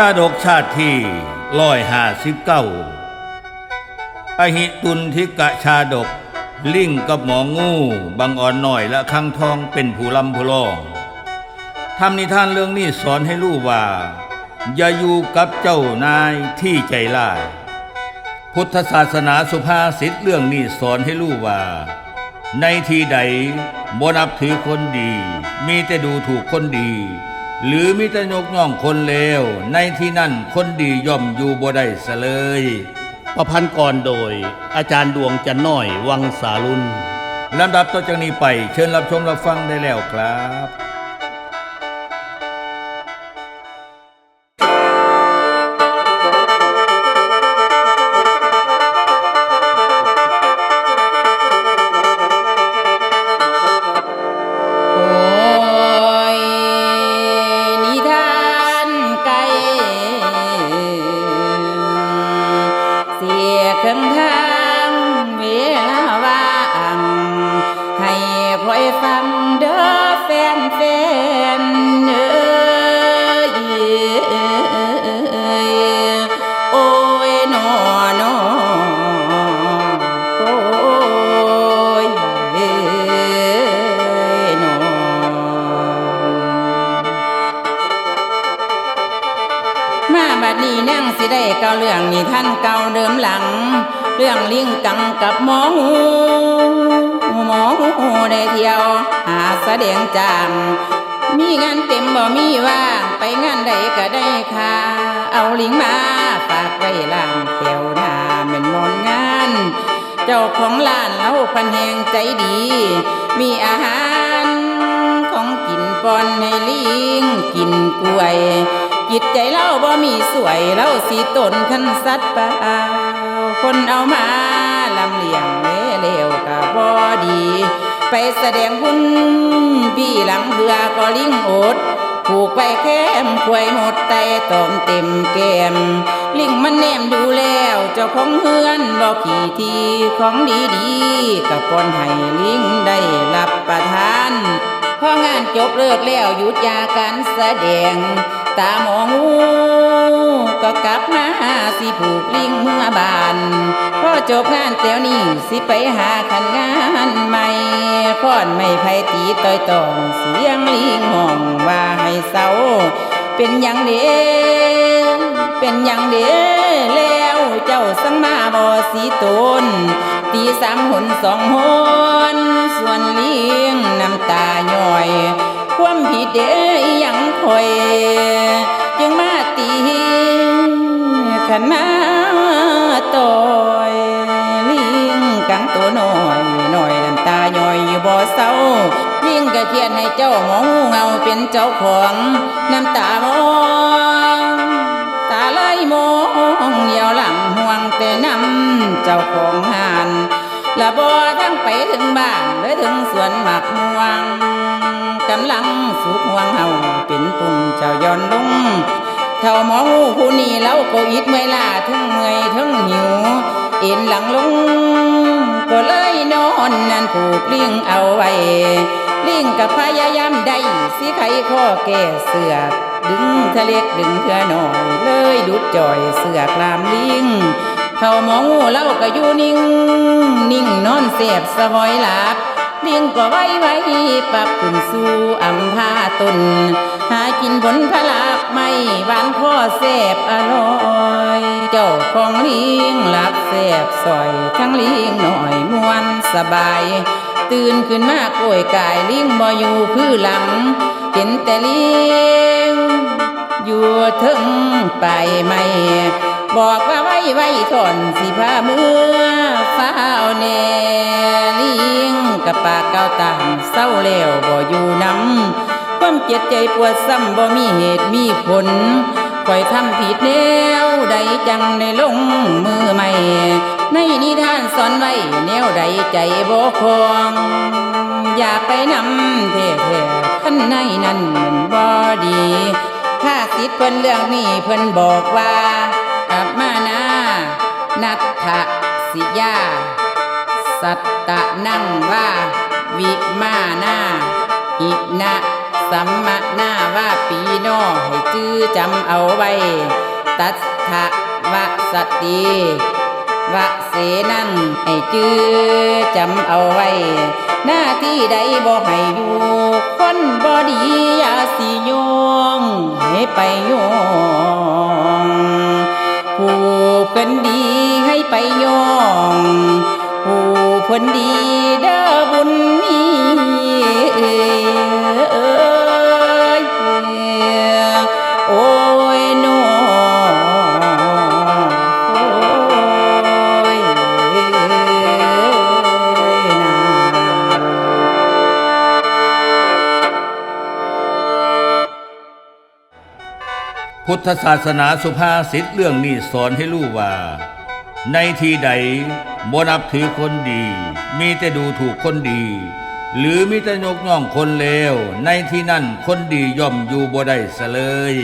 ชาดกชาติที่ร้อยห้าสิบเก้าอหิตุนทิกะชาดก ลิงกับหมองูบังอ่อนหน่อยและคังทองเป็นผู้ลำผู้ร้องทำนิทานเรื่องนี้สอนให้รู้ว่า อย่าอยู่กับเจ้านายที่ใจร้าย พุทธศาสนาสุภาษิตเรื่องนี้สอนให้รู้ว่า ในที่ใดบ่นับถือคนดี มีแต่ดูถูกคนดี หรือมีแต่ยกย่องคนเลว ในที่นั่นคนดีย่อมอยู่บ่ได้เสเลย ประพันธ์กรโดย อาจารย์ดวงจันน้อยวังสารุณลำดับต่อจากนี้ไปเชิญรับชมรับฟังได้แล้วครับ สีย สิได้เก่าเรื่องนี่ท่านเก่าเดิมหลัง เรื่องลิงกังกับหมอหูหมอหูได้เที่ยว หาแสดงจางมีงานเต็มบ่มีว่างไปงานใดก็ได้ค่ะ เอาลิงมาฝากไว้ล่างแถวหน้าเป็นมนงาน เจ้าของร้านเล่าพันแหงใจดี มีอาหารของกินปอนให้ลิงกินกล้วย จิตใจเล่าบ่มีสวยเล่าสีตนขันสัตว์ป่าคนเอามาลำเลียงเละเลวกะบ่ดี ไปแสดงบุญพี่หลังเบือก็ลิงโอดผูกไปแคมควยหมดไตตอมเต็มแก้มลิงมันแนมดูแล้วเจ้าของเฮือนบอกขี่ทีของดีดีๆกับปอนให้ลิงได้รับประทานพองานจบเลิกแล้วหยุดยาการแสดง ตาหมองูก็กลับมาสิผูกลิงเมื่อบานพ่อจบงานแต้วนี้สิไปหาขันงานใหม่ค้อนไม่ไผตีต่อยต่องเสียงลิงห้องว่าให้เศร้าเป็นอย่างเดเป็นอย่างเดแล้วเจ้าสังมาบ่สีตนตีสามหนสองหนส่วนเลี้ยงน้ำตาย่อย ความผิดเด้ อยบ่เศร้าเลี้งกระเทียนให้เจ้าหมองเงาเป็นเจ้าของน้ำตามองตาเลยมองเหนียวหลังห่วงแต่นำเจ้าของหานละบ่ทั้งไปถึงบ้านหรือถึงสวนหมักม่วงกำลังสุกห่วงเฮาเป็นปุ่มเจ้าย้อนลงเท่าหมองูผู้นี้เล่าก็อิดเมื่อยล้าทั้งเมื่อยทั้งหิวเอ็นหลังลง ก็เลยนอนนั่นผูกเลี่ยงเอาไว้ ลิงกับพยายามได้สิไขข้อแก่เสือกดึงทะเล็กดึงเถื่อหน่อยเลยดุดจ่อยเสือกลามลิงเขามองงูเล่าก็อยู่นิ่ง นิ่งนอนเสียบสะหอยหลับ ลิงก็ไว้ไว้ปรับขึ้นสู่อำพาตน หากินผลพลาบไม่หวานข้อแสบอร่อย เจ้าของเลิงหลับแสบสอย ทั้งเลิงหน่อยมวนสบาย ตื่นขึ้นมาโกยกายลิงบ่อยู่คือหลัง เห็นแต่เลิงอยู่ถึงไปไม่ บอกว่า ไว้ไว้ทอนสิพาเมื่อฟ้าวแน่ลิงกับปากเก้าต่างเศร้าแล้วบ่อยู่นำความเจ็บใจปวดซ้ำบ่มีเหตุมีผลคอยทำผิดแนวใดจังได้ลงมือใหม่ ในนิทานสอนไว้แนวใดใจบ่คองอย่าไปนำเท่ๆขั้นในนั้นมันบ่ดี ถ้าสิทธิ์เพิ่นเรื่องนี้เพิ่นบอกว่า นัทธสิยา สัตตะนั่งว่าวิมานาหินะสัมมนาว่าปีนอให้จื้อจำเอาไว้ ตัสทะวะสติวะเสนั่นให้จื้อจำเอาไว้ หน้าที่ใดบ่ให้อยู่ คนบ่ดีอย่าสิโยงให้ไปโยง ไปโยงผู้เพิ่นดีเด้อบุญมีเอ้ยโอ้ยนโอ้ยนาพุทธศาสนาสุภาษิตเรื่องนี้สอนให้รู้ว่า ในที่ใดบ่นับถือคนดี มีแต่ดูถูกคนดี หรือมีแต่ยกย่องคนเลวในที่นั่นคนดีย่อมอยู่บ่ได้เสลย